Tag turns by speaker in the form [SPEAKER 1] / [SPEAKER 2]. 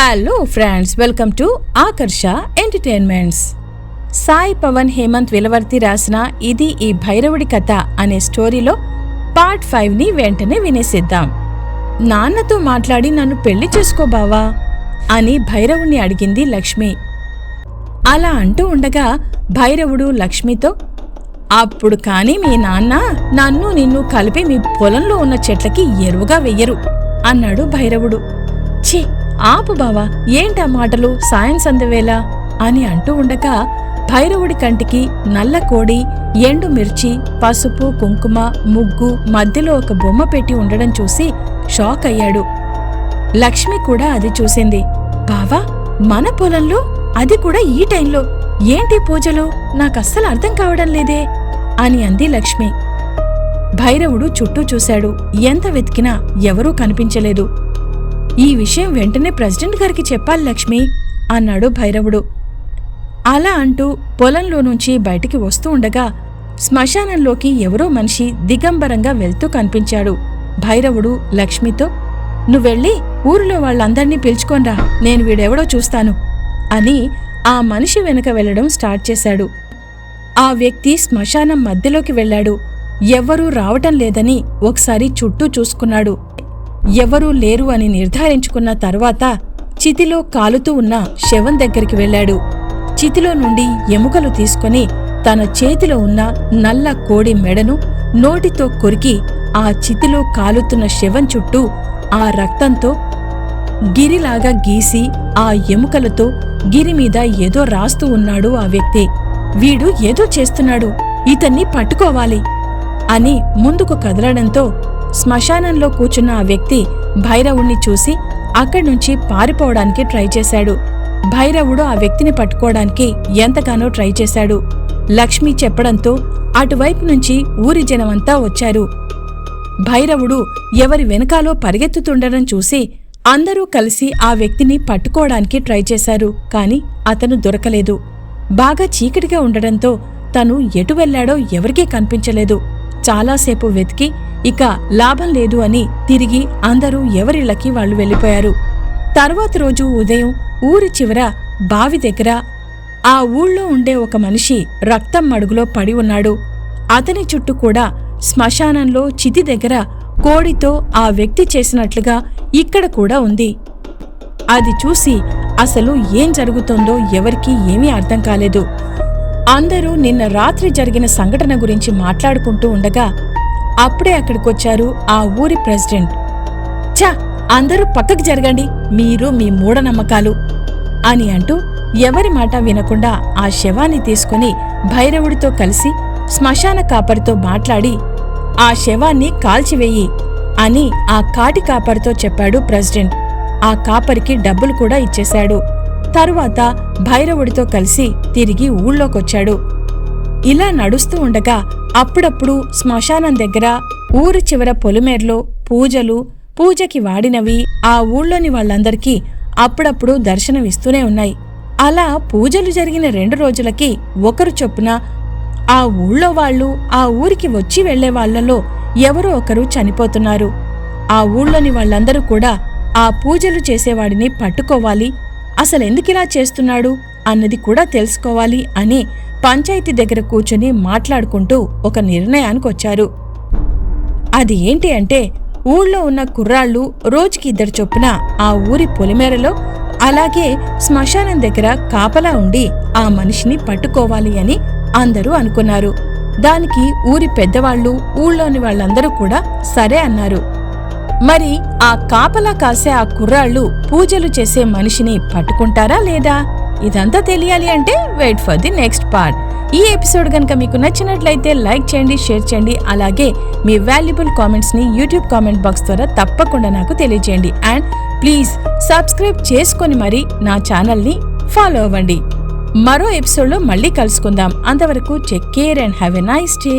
[SPEAKER 1] Hello friends welcome to Akarsha entertainments Sai Pavan Hemanth Vilavarthi రాసిన ఇది ఈ భైరవుడి కథ అనే స్టోరీలో పార్ట్ ఫైవ్ని వెంటనే వినేసిద్దాం. నాన్నతో మాట్లాడి నన్ను పెళ్ళి చేసుకో బావా అని భైరవుణ్ణి అడిగింది లక్ష్మి. అలా అంటూ ఉండగా భైరవుడు లక్ష్మితో అప్పుడు కానీ మీ నాన్న నన్ను నిన్ను కలిపి మీ పొలంలో ఉన్న చెట్లకి ఎరువుగా వెయ్యరు అన్నాడు భైరవుడు. ఛీ! ఆపు బావా ఏంటా మాటలు? సాయం సందవేళ? అని అంటూ ఉండగా భైరవుడి కంటికి నల్ల కోడి ఎండు మిర్చి పసుపు కుంకుమ ముగ్గు మధ్యలో ఒక బొమ్మ పెట్టి ఉండడం చూసి షాక్ అయ్యాడు. లక్ష్మి కూడా అది చూసింది. బావా మన పొలంలో? అది కూడా ఈ టైంలో. ఏంటి పూజలు? నాకస్సలు అర్థం కావడం లేదే అని అంది లక్ష్మి. భైరవుడు చుట్టూ చూశాడు. ఎంత వెతికినా ఎవరూ కనిపించలేదు. ఈ విషయం వెంటనే ప్రెసిడెంట్ గారికి చెప్పాలి లక్ష్మి అన్నాడు భైరవుడు. అలా అంటూ పొలంలో నుంచి బయటికి వస్తూ ఉండగా శ్మశానంలోకి ఎవరో మనిషి దిగంబరంగా వెళ్తూ కనిపించాడు. భైరవుడు లక్ష్మితో నువ్వెళ్ళి ఊరిలో వాళ్ళందర్నీ పిలుచుకోనరా నేను వీడెవడో చూస్తాను అని ఆ మనిషి వెనక వెళ్ళడం స్టార్ట్ చేశాడు. ఆ వ్యక్తి శ్మశానం మధ్యలోకి వెళ్ళాడు. ఎవ్వరూ రావటం లేదని ఒకసారి చుట్టూ చూసుకున్నాడు. ఎవరూ లేరు అని నిర్ధారించుకున్న తర్వాత చితిలో కాలుతూ ఉన్న శవం దగ్గరికి వెళ్ళాడు. చితిలో నుండి ఎముకలు తీసుకొని తన చేతిలో ఉన్న నల్ల కోడి మెడను నోటితో కొరికి ఆ చితిలో కాలుతున్న శవం చుట్టూ ఆ రక్తంతో గిరిలాగా గీసి ఆ ఎముకలతో గిరి మీద ఏదో రాస్తూ ఉన్నాడు ఆ వ్యక్తి. వీడు ఏదో చేస్తున్నాడు. ఇతన్ని పట్టుకోవాలి అని ముందుకు కదలడంతో శ్మశానంలో కూర్చున్న ఆ వ్యక్తి భైరవుణ్ణి చూసి అక్కడ్నుంచి పారిపోవడానికి ట్రై చేశాడు. భైరవుడు ఆ వ్యక్తిని పట్టుకోవడానికి ఎంతగానో ట్రై చేశాడు. లక్ష్మి చెప్పడంతో అటువైపు నుంచి ఊరి జనమంతా వచ్చారు. భైరవుడు ఎవరి వెనకాలో పరిగెత్తుతుండడం చూసి అందరూ కలిసి ఆ వ్యక్తిని పట్టుకోవడానికి ట్రై చేశారు కాని అతను దొరకలేదు. బాగా చీకటిగా ఉండడంతో తను ఎటు వెళ్ళాడో ఎవరికీ కనిపించలేదు. చాలాసేపు వెతికి ఇక లాభం లేదు అని తిరిగి అందరూ ఎవరిళ్ళకి వాళ్ళు వెళ్ళిపోయారు. తర్వాత రోజు ఉదయం ఊరి చివర బావి దగ్గర ఆ ఊళ్ళో ఉండే ఒక మనిషి రక్తం మడుగులో పడి ఉన్నాడు. అతని చుట్టూ కూడా శ్మశానంలో చితి దగ్గర కోడితో ఆ వ్యక్తి చేసినట్లుగా ఇక్కడ కూడా ఉంది. అది చూసి అసలు ఏం జరుగుతుందో ఎవరికీ ఏమీ అర్థం కాలేదు. అందరూ నిన్న రాత్రి జరిగిన సంఘటన గురించి మాట్లాడుకుంటూ ఉండగా అప్పుడే అక్కడికొచ్చారు ఆ ఊరి ప్రెసిడెంట్. చా అందరూ పక్కకు జరగండి మీరు మీ మూఢనమ్మకాలు అని అంటూ ఎవరి మాట వినకుండా ఆ శవాన్ని తీసుకుని భైరవుడితో కలిసి శ్మశాన కాపరితో మాట్లాడి ఆ శవాన్ని కాల్చివేయి అని ఆ కాటి కాపరితో చెప్పాడు ప్రెసిడెంట్. ఆ కాపరికి డబ్బులు కూడా ఇచ్చేశాడు. తరువాత భైరవుడితో కలిసి తిరిగి ఊళ్ళోకొచ్చాడు. ఇలా నడుస్తూ ఉండగా అప్పుడప్పుడు శ్మశానం దగ్గర ఊరి చివర పొలిమేర్లో పూజలు పూజకి వాడినవి ఆ ఊళ్ళోని వాళ్ళందరికీ అప్పుడప్పుడు దర్శనమిస్తూనే ఉన్నాయి. అలా పూజలు జరిగిన రెండు రోజులకి ఒకరు చొప్పున ఆ ఊళ్ళో వాళ్ళు ఆ ఊరికి వచ్చి వెళ్ళే వాళ్ళలో ఎవరో ఒకరు చనిపోతున్నారు. ఆ ఊళ్ళోని వాళ్ళందరూ కూడా ఆ పూజలు చేసేవాడిని పట్టుకోవాలి అసలెందుకిలా చేస్తున్నాడు అన్నది కూడా తెలుసుకోవాలి అని పంచాయతీ దగ్గర కూర్చుని మాట్లాడుకుంటూ ఒక నిర్ణయానికి వచ్చారు అది ఏంటి అంటే ఊళ్ళో ఉన్న కుర్రాళ్ళు రోజుకి ఇద్దరు చొప్పున ఆ ఊరి పొలిమేరలో అలాగే శ్మశానం దగ్గర కాపలా ఉండి ఆ మనిషిని పట్టుకోవాలి అని అందరూ అనుకున్నారు. దానికి ఊరి పెద్దవాళ్ళు ఊళ్ళోని వాళ్ళందరూ కూడా సరే అన్నారు. మరి ఆ కాపలా కాసే ఆ కుర్రాళ్ళు పూజలు చేసే మనిషిని పట్టుకుంటారా లేదా? ఇదంతా తెలియాలి అంటే wait for the next part. ఈ ఎపిసోడ్ కనుక మీకు నచ్చినట్లయితే లైక్ చేయండి షేర్ చేయండి అలాగే మీ వాల్యుబుల్ కామెంట్స్ని యూట్యూబ్ కామెంట్ బాక్స్ ద్వారా తప్పకుండా నాకు తెలియజేయండి. అండ్ ప్లీజ్ సబ్స్క్రైబ్ చేసుకొని మరి నా ఛానల్ని ఫాలో అవ్వండి. మరో ఎపిసోడ్లో మళ్ళీ కలుసుకుందాం. అంతవరకు take care and have a nice day.